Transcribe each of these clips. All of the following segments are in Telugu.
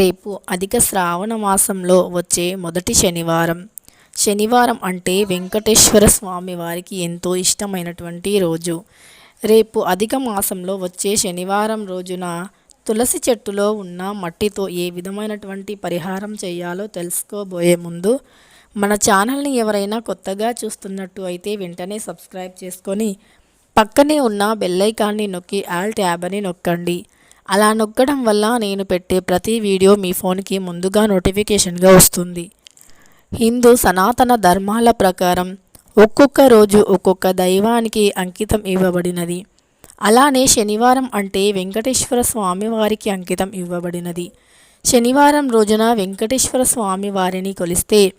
రేపు అధిక శ్రావణ మాసంలో వచ్చే మొదటి శనివారం. శనివారం అంటే వెంకటేశ్వర స్వామి వారికి ఎంతో ఇష్టమైనటువంటి రోజు. రేపు అధిక మాసంలో వచ్చే శనివారం రోజున తులసి చెట్టులో ఉన్న మట్టితో ఏ విధమైనటువంటి పరిహారం చేయాలో తెలుసుకోబోయే ముందు మన ఛానల్ని ఎవరైనా కొత్తగా చూస్తున్నట్టు అయితే వెంటనే సబ్స్క్రైబ్ చేసుకొని పక్కనే ఉన్న బెల్లైకాన్ని నొక్కి ఆల్ ట్యాబ్ అని నొక్కండి. అలా నొక్కడం వల్ల నేను పెట్టే ప్రతి వీడియో మీ ఫోన్కి ముందుగా నోటిఫికేషన్గా వస్తుంది. హిందూ సనాతన ధర్మాల ప్రకారం ఒక్కొక్క రోజు ఒక్కొక్క దైవానికి అంకితం ఇవ్వబడినది. అలానే శనివారం అంటే వెంకటేశ్వర స్వామి వారికి అంకితం ఇవ్వబడినది. శనివారం రోజున వెంకటేశ్వర స్వామి వారిని కొలిస్తే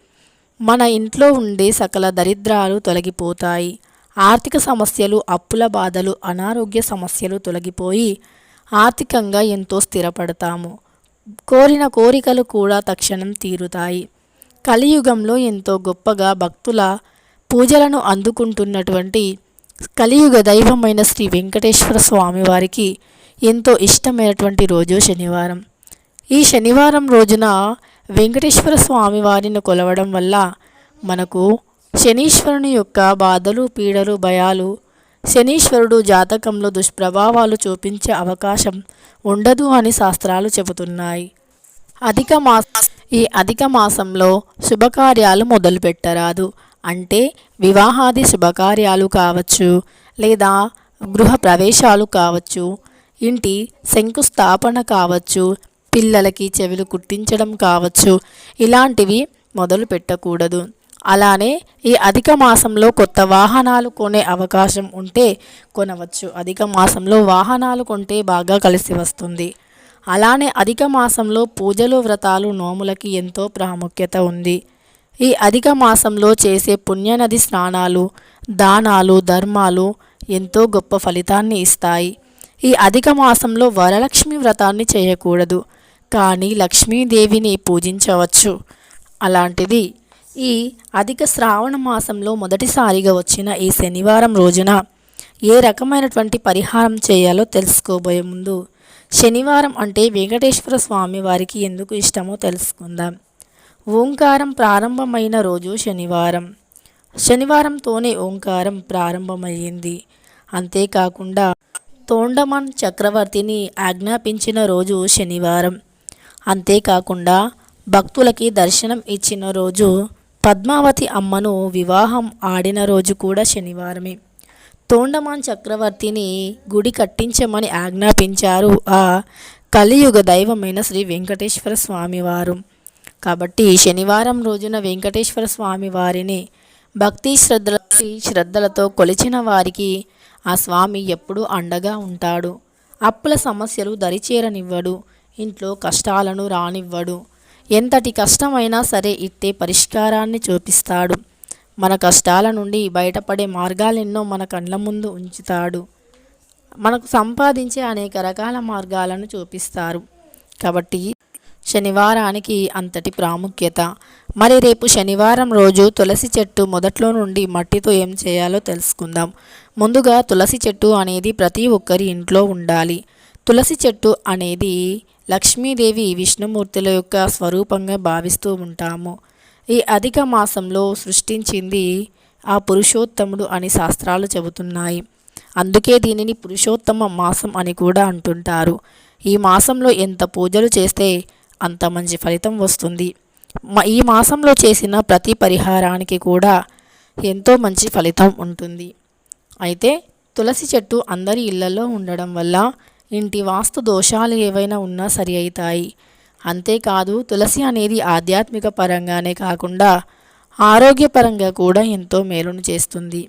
మన ఇంట్లో ఉండే సకల దరిద్రాలు తొలగిపోతాయి. ఆర్థిక సమస్యలు అప్పుల బాధలు అనారోగ్య సమస్యలు తొలగిపోయి ఆర్థికంగా ఎంతో స్థిరపడతాము. కోరిన కోరికలు కూడా తక్షణం తీరుతాయి. కలియుగంలో ఎంతో గొప్పగా భక్తుల పూజలను అందుకుంటున్నటువంటి కలియుగ దైవమైన శ్రీ వెంకటేశ్వర స్వామి వారికి ఎంతో ఇష్టమైనటువంటి రోజు శనివారం. ఈ శనివారం రోజున వెంకటేశ్వర స్వామి వారిని కొలవడం వల్ల మనకు శనీశ్వరుని యొక్క బాధలు పీడలు భయాలు శనీశ్వరుడు జాతకంలో దుష్ప్రభావాలు చూపించే అవకాశం ఉండదు అని శాస్త్రాలు చెబుతున్నాయి. అధిక మాస ఈ అధిక మాసంలో శుభకార్యాలు మొదలుపెట్టరాదు. అంటే వివాహాది శుభకార్యాలు కావచ్చు లేదా గృహ ప్రవేశాలు కావచ్చు ఇంటి శంకుస్థాపన కావచ్చు పిల్లలకి చెవులు కుట్టించడం కావచ్చు ఇలాంటివి మొదలు పెట్టకూడదు అలానే ఈ అధిక మాసంలో కొత్త వాహనాలు కొనే అవకాశం ఉంటే కొనవచ్చు. అధిక మాసంలో వాహనాలు కొంటే బాగా కలిసి వస్తుంది. అలానే అధిక మాసంలో పూజలు వ్రతాలు నోములకి ఎంతో ప్రాముఖ్యత ఉంది. ఈ అధిక మాసంలో చేసే పుణ్యనది స్నానాలు దానాలు ధర్మాలు ఎంతో గొప్ప ఫలితాన్ని ఇస్తాయి. ఈ అధిక మాసంలో వరలక్ష్మి వ్రతాన్ని చేయకూడదు. కానీ లక్ష్మీదేవిని పూజించవచ్చు. అలాంటిది ఈ అధిక శ్రావణ మాసంలో మొదటిసారిగా వచ్చిన ఈ శనివారం రోజున ఏ రకమైనటువంటి పరిహారం చేయాలో తెలుసుకోబోయే ముందు శనివారం అంటే వెంకటేశ్వర స్వామి వారికి ఎందుకు ఇష్టమో తెలుసుకుందాం. ఓంకారం ప్రారంభమైన రోజు శనివారం. శనివారంతోనే ఓంకారం ప్రారంభమయ్యింది. అంతేకాకుండా తోండమన్ చక్రవర్తిని ఆజ్ఞాపించిన రోజు శనివారం. అంతేకాకుండా భక్తులకి దర్శనం ఇచ్చిన రోజు పద్మావతి అమ్మను వివాహం ఆడిన రోజు కూడా శనివారమే. తోండమాన్ చక్రవర్తిని గుడి కట్టించమని ఆజ్ఞాపించారు ఆ కలియుగ దైవమైన శ్రీ వెంకటేశ్వర స్వామివారు. కాబట్టి శనివారం రోజున వెంకటేశ్వర స్వామి వారిని భక్తి శ్రద్ధల శ్రద్ధలతో కొలిచిన వారికి ఆ స్వామి ఎప్పుడూ అండగా ఉంటాడు. అప్పుల సమస్యలు దరిచేరనివ్వడు. ఇంట్లో కష్టాలను రానివ్వడు. ఎంతటి కష్టమైనా సరే ఇట్టే పరిష్కారాన్ని చూపిస్తాడు. మన కష్టాల నుండి బయటపడే మార్గాలెన్నో మన కళ్ళ ముందు ఉంచుతాడు. మనకు సంపాదించే అనేక రకాల మార్గాలను చూపిస్తారు. కాబట్టి శనివారానికి అంతటి ప్రాముఖ్యత. మరి రేపు శనివారం రోజు తులసి చెట్టు మొదట్లో నుండి మట్టితో ఏం చేయాలో తెలుసుకుందాం. ముందుగా తులసి చెట్టు అనేది ప్రతి ఒక్కరి ఇంట్లో ఉండాలి. తులసి చెట్టు అనేది లక్ష్మీదేవి విష్ణుమూర్తుల యొక్క స్వరూపంగా భావిస్తూ ఉంటాము. ఈ అధిక మాసంలో సృష్టించింది ఆ పురుషోత్తముడు అని శాస్త్రాలు చెబుతున్నాయి. అందుకే దీనిని పురుషోత్తమ మాసం అని కూడా అంటుంటారు. ఈ మాసంలో ఎంత పూజలు చేస్తే అంత మంచి ఫలితం వస్తుంది. ఈ మాసంలో చేసిన ప్రతి పరిహారానికి కూడా ఎంతో మంచి ఫలితం ఉంటుంది. అయితే తులసి చెట్టు అందరి ఇళ్ళలో ఉండడం వల్ల ఇంటి వాస్తు దోషాలు ఏవైనా ఉన్నా సరి అవుతాయి అంతేకాదు తులసి అనేది ఆధ్యాత్మిక పరంగానే కాకుండా ఆరోగ్యపరంగా కూడా ఎంతో మేలును చేస్తుంది.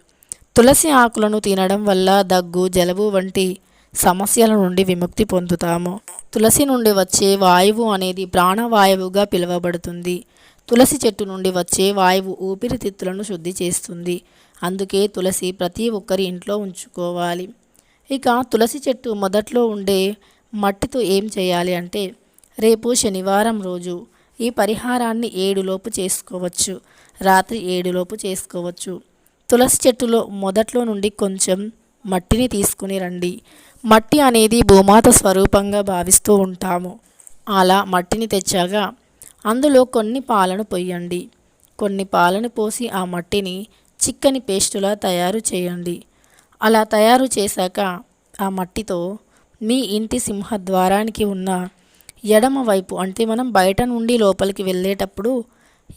తులసి ఆకులను తినడం వల్ల దగ్గు జలుబు వంటి సమస్యల నుండి విముక్తి పొందుతాము. తులసి నుండి వచ్చే వాయువు అనేది ప్రాణవాయువుగా పిలువబడుతుంది. తులసి చెట్టు నుండి వచ్చే వాయువు ఊపిరితిత్తులను శుద్ధి చేస్తుంది. అందుకే తులసి ప్రతి ఒక్కరి ఇంట్లో ఉంచుకోవాలి. ఇక తులసి చెట్టు మొదట్లో ఉండే మట్టితో ఏం చేయాలి అంటే రేపు శనివారం రోజు ఈ పరిహారాన్ని ఏడులోపు చేసుకోవచ్చు. రాత్రి ఏడులోపు చేసుకోవచ్చు. తులసి చెట్టులో మొదట్లో నుండి కొంచెం మట్టిని తీసుకుని రండి. మట్టి అనేది భూమాత స్వరూపంగా భావిస్తూ ఉంటాము. అలా మట్టిని తెచ్చాక అందులో కొన్ని పాలను పొయ్యండి. కొన్ని పాలను పోసి ఆ మట్టిని చిక్కని పేస్టులా తయారు చేయండి. అలా తయారు చేశాక ఆ మట్టితో మీ ఇంటి సింహద్వారానికి ఉన్న ఎడమ వైపు అంటే మనం బయట నుండి లోపలికి వెళ్ళేటప్పుడు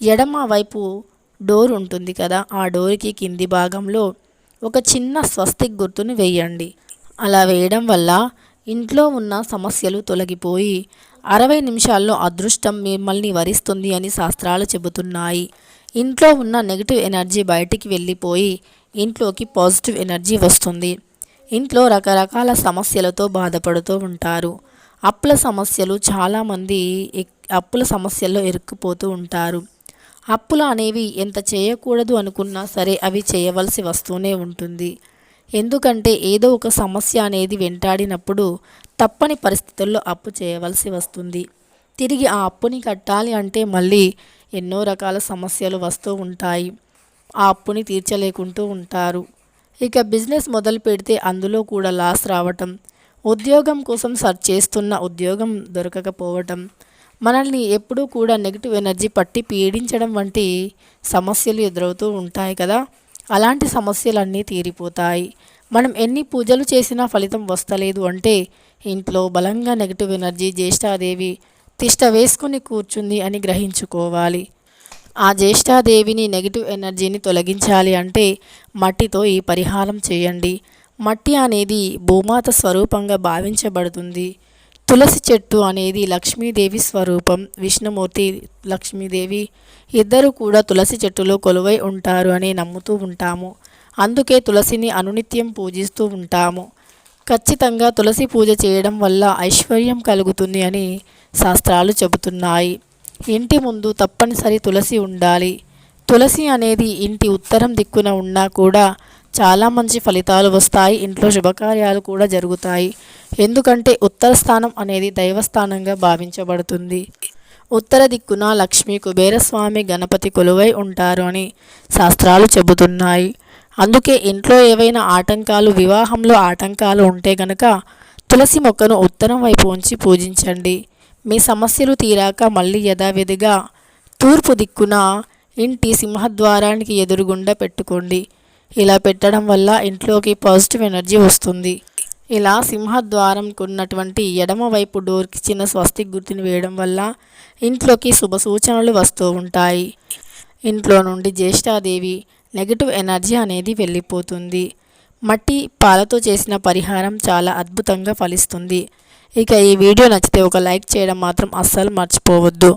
ఎడమ వైపు డోర్ ఉంటుంది కదా ఆ డోర్కి కింది భాగంలో ఒక చిన్న స్వస్తిక్ గుర్తుని వేయండి. అలా వేయడం వల్ల ఇంట్లో ఉన్న సమస్యలు తొలగిపోయి అరవై నిమిషాల్లో అదృష్టం మిమ్మల్ని వరిస్తుంది అని శాస్త్రాలు చెబుతున్నాయి. ఇంట్లో ఉన్న నెగిటివ్ ఎనర్జీ బయటికి వెళ్ళిపోయి ఇంట్లోకి పాజిటివ్ ఎనర్జీ వస్తుంది. ఇంట్లో రకరకాల సమస్యలతో బాధపడుతూ ఉంటారు. అప్పుల సమస్యలు చాలామంది అప్పుల సమస్యల్లో ఇరుక్కుపోతూ ఉంటారు. అప్పులు అనేవి ఎంత చేయకూడదు అనుకున్నా సరే అవి చేయవలసి వస్తూనే ఉంటుంది. ఎందుకంటే ఏదో ఒక సమస్య అనేది వెంటాడినప్పుడు తప్పని పరిస్థితుల్లో అప్పు చేయవలసి వస్తుంది. తిరిగి ఆ అప్పుని కట్టాలి అంటే మళ్ళీ ఎన్నో రకాల సమస్యలు వస్తూ ఉంటాయి. ఆ అప్పుని తీర్చలేకుంటూ ఉంటారు. ఇక బిజినెస్ మొదలు పెడితే అందులో కూడా లాస్ రావటం ఉద్యోగం కోసం సర్చ్ చేస్తున్న ఉద్యోగం దొరకకపోవటం మనల్ని ఎప్పుడూ కూడా నెగిటివ్ ఎనర్జీ పట్టి పీడించడం వంటి సమస్యలు ఎదురవుతూ ఉంటాయి కదా. అలాంటి సమస్యలన్నీ తీరిపోతాయి. మనం ఎన్ని పూజలు చేసినా ఫలితం వస్తలేదు అంటే ఇంట్లో బలంగా నెగిటివ్ ఎనర్జీ జ్యేష్ఠాదేవి తిష్ట వేసుకుని కూర్చుంది అని గ్రహించుకోవాలి. ఆ జ్యేష్ఠాదేవిని నెగిటివ్ ఎనర్జీని తొలగించాలి అంటే మట్టితో ఈ పరిహారం చేయండి. మట్టి అనేది భూమాత స్వరూపంగా భావించబడుతుంది. తులసి చెట్టు అనేది లక్ష్మీదేవి స్వరూపం. విష్ణుమూర్తి లక్ష్మీదేవి ఇద్దరు కూడా తులసి చెట్టులో కొలువై ఉంటారు అని నమ్ముతూ ఉంటాము. అందుకే తులసిని అనునిత్యం పూజిస్తూ ఉంటాము. ఖచ్చితంగా తులసి పూజ చేయడం వల్ల ఐశ్వర్యం కలుగుతుంది అని శాస్త్రాలు చెబుతున్నాయి. ఇంటి ముందు తప్పనిసరి తులసి ఉండాలి. తులసి అనేది ఇంటి ఉత్తరం దిక్కున ఉన్నా కూడా చాలా మంచి ఫలితాలు వస్తాయి. ఇంట్లో శుభకార్యాలు కూడా జరుగుతాయి. ఎందుకంటే ఉత్తర స్థానం అనేది దైవస్థానంగా భావించబడుతుంది. ఉత్తర దిక్కున లక్ష్మీ కుబేరస్వామి గణపతి కొలువై ఉంటారు అని శాస్త్రాలు చెబుతున్నాయి. అందుకే ఇంట్లో ఏవైనా ఆటంకాలు వివాహంలో ఆటంకాలు ఉంటే గనక తులసి మొక్కను ఉత్తరం వైపు ఉంచి పూజించండి. మీ సమస్యలు తీరాక మళ్ళీ యథావిధిగా తూర్పు దిక్కున ఇంటి సింహద్వారానికి ఎదురుగుండా పెట్టుకోండి. ఇలా పెట్టడం వల్ల ఇంట్లోకి పాజిటివ్ ఎనర్జీ వస్తుంది. ఇలా సింహద్వారంకు ఉన్నటువంటి ఎడమవైపు డోర్కి చిన్న స్వస్తిక్ గుర్తుని వేయడం వల్ల ఇంట్లోకి శుభ సూచనలు వస్తూ ఉంటాయి. ఇంట్లో నుండి జ్యేష్ఠాదేవి నెగిటివ్ ఎనర్జీ అనేది వెళ్ళిపోతుంది. మట్టి పాలతో చేసిన పరిహారం చాలా అద్భుతంగా ఫలిస్తుంది. ఇక ఈ వీడియో నచ్చితే ఒక లైక్ చేయడం మాత్రం అస్సలు మర్చిపోవద్దు.